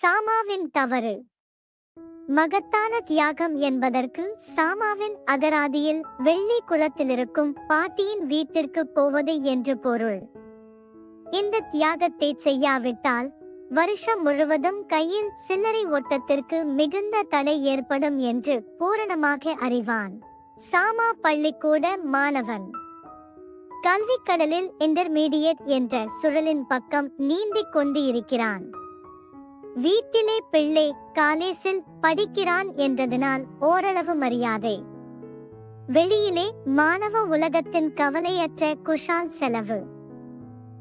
சாமாவின் தவறு. மகத்தான தியாகம் என்பதற்கு சாமாவின் அகராதியில் வெள்ளி குளத்திலிருக்கும் பாட்டியின் வீட்டிற்கு போவது என்று பொருள். இந்த தியாகத்தை செய்யாவிட்டால் வருஷம் முழுவதும் கையில் சில்லறை ஓட்டத்திற்கு மிகுந்த தடை ஏற்படும் என்று பூரணமாக அறிவான். சாமா பள்ளிக்கூட மாணவன். கல்விக்கடலில் இன்டர்மீடியட் என்ற சுழலின் பக்கம் நீந்திக் கொண்டு இருக்கிறான் வீட்டிலே பிள்ளை காலேசில் படிக்கிறான் என்றதனால் ஓரளவு மரியாதை. வெளியிலே மாணவ உலகத்தின் கவலையற்ற குஷால் செலவு.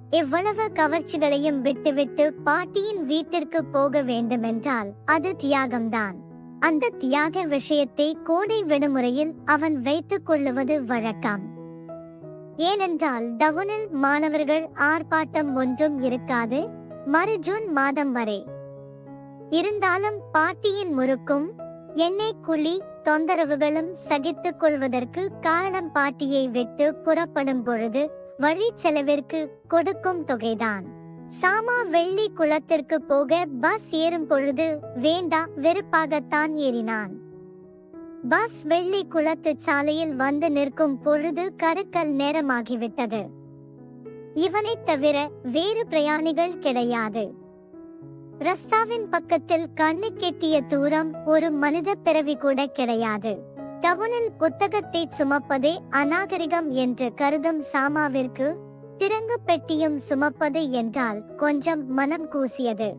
இவ்வளவு கவர்ச்சிகளையும் விட்டுவிட்டு பாட்டியின் வீட்டிற்கு போக வேண்டுமென்றால் அது தியாகம்தான். அந்த தியாக விஷயத்தை கோடை விடுமுறையில் அவன் வைத்துக் கொள்ளுவது வழக்கம். ஏனென்றால் டவுனில் மாணவர்கள் ஆர்ப்பாட்டம் ஒன்றும் இருக்காது மறு ஜூன் மாதம் வரை. இருந்தாலும் பாட்டியின் முறுக்கும் எண்ணெய் குழி தொந்தரவுகளும் சகித்துக் கொள்வதற்கு காரணம் பாட்டியை விட்டு புறப்படும் பொழுது வழி செலவிற்கு கொடுக்கும் தொகைதான். சாமா வெள்ளி குளத்திற்கு போக பஸ் ஏறும் பொழுது வேண்டா வெறுப்பாகத்தான் ஏறினான். பஸ் வெள்ளி குளத்து சாலையில் வந்து நிற்கும் பொழுது கருக்கல் நேரமாகிவிட்டது. இவனைத் தவிர வேறு பிரயாணிகள் கிடையாது. ரஸ்தாவின் பக்கத்தில் கண்ணு கெட்டிய தூரம் ஒரு மனித பிறவி கூட கிடையாது. டவுனில் புத்தகத்தை சுமப்பதே அநாகரிகம் என்று கருதும் சாமாவிற்கு திறங்கு பெட்டியும் சுமப்பது என்றால் கொஞ்சம் மனம் கூசியது.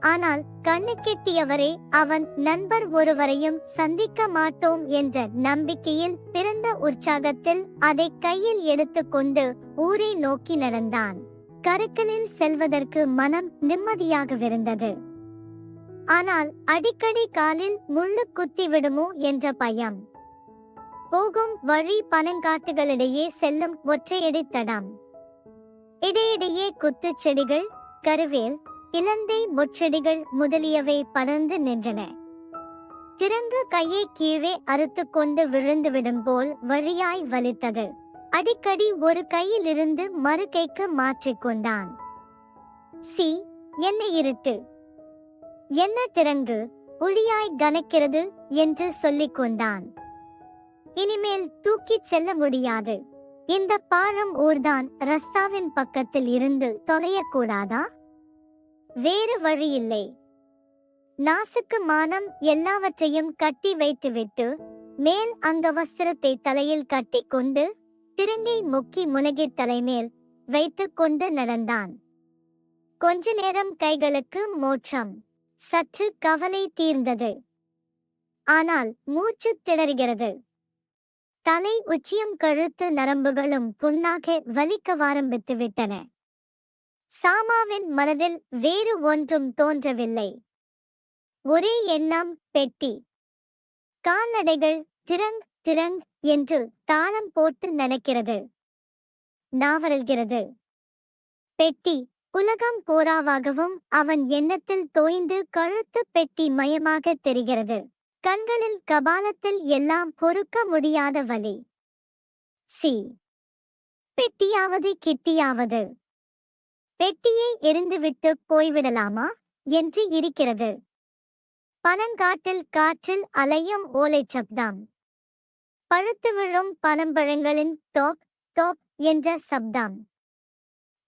ஆனால் கண்ணு கெட்டியவரே அவன் நண்பர் ஒருவரையும் சந்திக்க மாட்டோம் என்ற நம்பிக்கையில் பிறந்த உற்சாகத்தில் அதை கையில் எடுத்துக்கொண்டு ஊரை நோக்கி நடந்தான். கருக்கலில் செல்வதற்கு மனம் நிம்மதியாகவிருந்தது. ஆனால் அடிக்கடி காலில் முள்ளு குத்தி விடுமோ என்ற பயம். போகும் வழி பனங்காட்டுகளிடையே செல்லும் ஒற்றையடி தடம். இடையிடையே குத்துச் செடிகள் கருவேல் இலந்தை முச்செடிகள் முதலியவை படர்ந்து நின்றன. திறங்கு கையை கீழே அறுத்து கொண்டு விழுந்துவிடும் போல் வழியாய் வலித்தது. அடிக்கடி ஒரு கையிலிருந்து மறு கைக்கு மாற்றிக்கொண்டான் சி என்ன இருட்டு? என்ன திறங்கு? ஒளியாய் கனக்கிறது? என்று சொல்லிக் கொண்டான். இனிமேல் தூக்கிச் செல்ல முடியாது. இந்த பாழம் ஊர்தான் ரஸ்தாவின் பக்கத்தில் இருந்து தொலையக்கூடாதா வேறு வழியில்லை நாசுக்கு மானம் எல்லாவற்றையும் கட்டி வைத்துவிட்டு மேல் அங்க வஸ்திரத்தை தலையில் கட்டிக்கொண்டு திருங்கை முக்கி முனகி தலைமேல் வைத்துக் கொண்டு நடந்தான். கொஞ்ச நேரம் கைகளுக்கு மோட்சம். சற்று கவலை தீர்ந்தது. ஆனால் மூச்சு திணறுகிறது. தலை உச்சியும் கழுத்து நரம்புகளும் புண்ணாக வலிக்க ஆரம்பித்து விட்டன சாமாவின் மனதில் வேறு ஒன்றும் தோன்றவில்லை. ஒரே எண்ணம் பெட்டி. கால்நடைகள் திறங் திறன் என்று தாளம் போட்டு நினைக்கிறது. நாவரல்கிறது பெட்டி உலகம் போராவாகவும் அவன் எண்ணத்தில் தோய்ந்து கழுத்து பெட்டி மயமாக தெரிகிறது. கண்களில் கபாலத்தில் எல்லாம் பொறுக்க முடியாத வலி. சி. பெட்டியாவது கிட்டியாவது. பெட்டியை எரிந்துவிட்டு போய்விடலாமா என்று இருக்கிறது. பனங்காட்டில் காற்றில் அலையும் ஓலை சப்தம். பழுத்து விழும் பனம்பழங்களின் தோப் தோப் என்ற சப்தம்.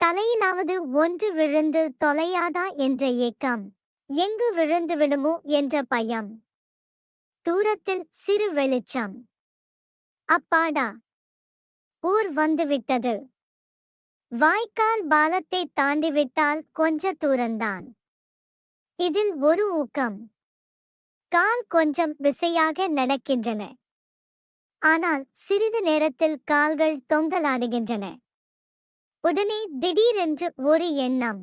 தலையிலாவது ஒன்று விழுந்து தொலையாதா என்ற ஏக்கம். எங்கு விழுந்து விடுமோ என்ற பயம். தூரத்தில் சிறு வெளிச்சம். அப்பாடா! ஊர் வந்துவிட்டது. வாய்க்கால் பாலத்தை தாண்டிவிட்டால் கொஞ்ச தூரந்தான் இதில் ஒரு ஊக்கம். கால் கொஞ்சம் விசையாக நடக்கின்றன. ஆனால் சிறிது நேரத்தில் கால்கள் தொங்கலாடுகின்றன. உடனே திடீரென்று ஒரு எண்ணம்.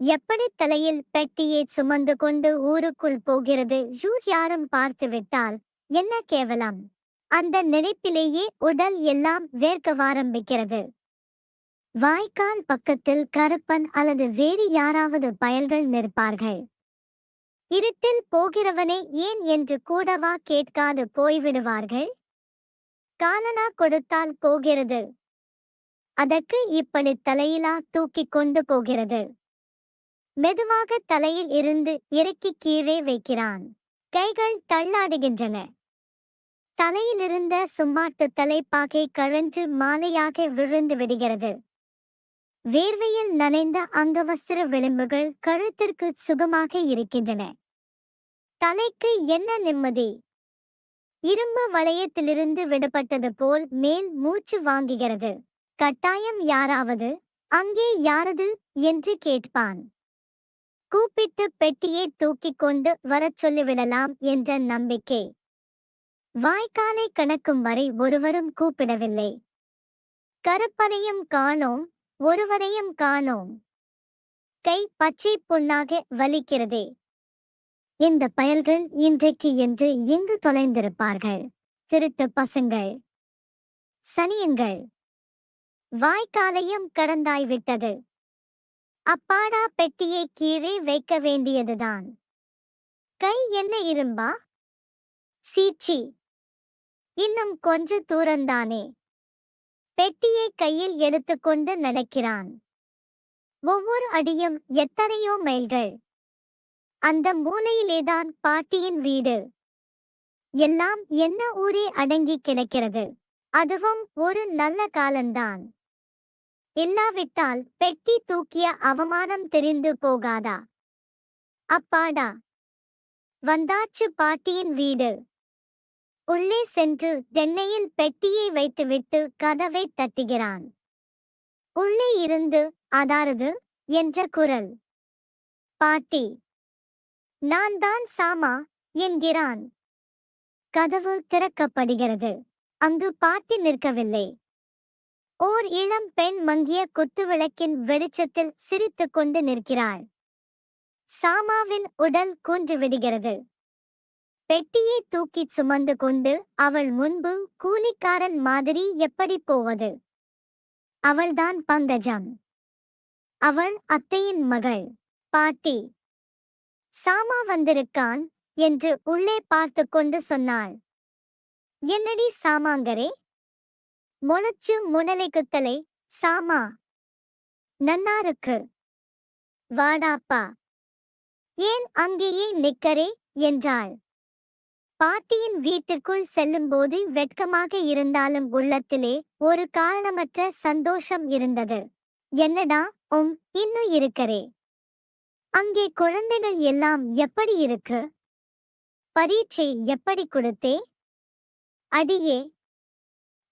எப்படி தலையில் பெட்டியை சுமந்து கொண்டு ஊருக்குள் போகிறது? யூர் யாரும் பார்த்துவிட்டால் என்ன கேவலம்? அந்த நினைப்பிலேயே உடல் எல்லாம் வேர்க்கவாரம்பிக்கிறது வாய்க்கால் பக்கத்தில் கருப்பன் அல்லது வேறு யாராவது பயல்கள் நிற்பார்கள். இருட்டில் போகிறவனே ஏன் என்று கூடவா கேட்காது போய்விடுவார்கள்? காலனா கொடுத்தால் போகிறது. அதற்கு இப்படி தலையிலா தூக்கிக் கொண்டு போகிறது. மெதுவாக தலையில் இருந்து இறக்கி கீழே வைக்கிறான். கைகள் தள்ளாடுகின்றன. தலையிலிருந்த சும்மாட்டு தலைப்பாகை கழன்று மாலையாக விழுந்து விடுகிறது. வேர்வையில் நனைந்த அங்கவஸ்திர விளிம்புகள் கழுத்திற்கு சுகமாக இருக்கின்றன. தலைக்கு என்ன நிம்மதி? இரும்பு வளையத்திலிருந்து விடப்பட்டது போல் மேல் மூச்சு வாங்குகிறது. கட்டாயம் யாராவது அங்கே யாரது? என்று கேட்பான். கூப்பிட்டு பெட்டியை தூக்கிக் கொண்டு வரச் சொல்லிவிடலாம் என்ற நம்பிக்கை. வாய்க்காலை கணக்கும் வரை ஒருவரும் கூப்பிடவில்லை. கருப்பனையும் காணோம் ஒருவரையும் காணோம். கை பச்சை புண்ணாக வலிக்கிறதே. இந்த பயல்கள் இன்றைக்கு என்று எங்கு தொலைந்திருப்பார்கள். திருட்டு பசங்கள். சனியன்கள் வாய்க்காலையும் கடந்தாய்விட்டது. அப்பாடா பெட்டியை கீழே வைக்க வேண்டியதுதான். கை என்ன இரும்பா? சீச்சி. இன்னும் கொஞ்ச தூரந்தானே பெட்டியை கையில் எடுத்துக்கொண்டு நடக்கிறான். ஒவ்வொரு அடியும் எத்தனையோ மைல்கள். அந்த மூலையிலேதான் பாட்டியின் வீடு. எல்லாம் என்ன ஊரே அடங்கி கிடக்கிறது? அதுவும் ஒரு நல்ல காலந்தான் இல்லாவிட்டால் பெட்டி தூக்கிய அவமானம் தெரிந்து போகாதா? அப்பாடா! வந்தாச்சு பாட்டியின் வீடு. உள்ளே சென்று தென்னையில் பெட்டியை வைத்துவிட்டு கதவை தட்டுகிறான். உள்ளே இருந்து அதாரது? என்ற குரல். பாட்டி நான் தான் சாமா என்கிறான். கதவு திறக்கப்படுகிறது. அங்கு பாட்டி நிற்கவில்லை. ஓர் இளம் பெண் மங்கிய குத்துவிளக்கின் வெளிச்சத்தில் சிரித்துக் கொண்டு நிற்கிறாள். சாமாவின் உடல் கூன்று விடுகிறது. பெட்டியை தூக்கிச் சுமந்து கொண்டு அவள் முன்பு கூலிக்காரன் மாதிரி எப்படி போவது? அவள்தான் பங்கஜம். அவள் அத்தையின் மகள். பாட்டி. சாமா வந்திருக்கான் என்று உள்ளே பார்த்து கொண்டு சொன்னாள். என்னடி சாமாங்கரே? முளைச்சு முனலை குத்தலை. சாமா நன்னாருக்கு வாடாப்பா. ஏன் அங்கேயே நிக்கரே என்றாள். பாட்டியின் வீட்டிற்குள் செல்லும்போது வெட்கமாக இருந்தாலும் உள்ளத்திலே ஒரு காரணமற்ற சந்தோஷம் இருந்தது. என்னடா உம் இன்னும் இருக்கிறே? அங்கே குழந்தைகள் எல்லாம் எப்படி இருக்கு? பரீட்சை எப்படி கொடுத்தே? அடியே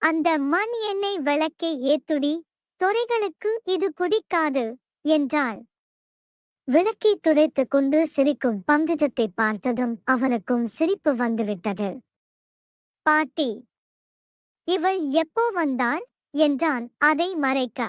அந்த மண் எண்ணெய் விளக்கை ஏத்துடி துறைகளுக்கு இது பிடிக்காது என்றாள். விளக்கை துடைத்து கொண்டு சிரிக்கும் பங்கஜத்தை பார்த்ததும் அவனுக்கும் சிரிப்பு வந்துவிட்டது. பாட்டி இவள் எப்போ வந்தாள்? என்றான் அதை மறைக்க.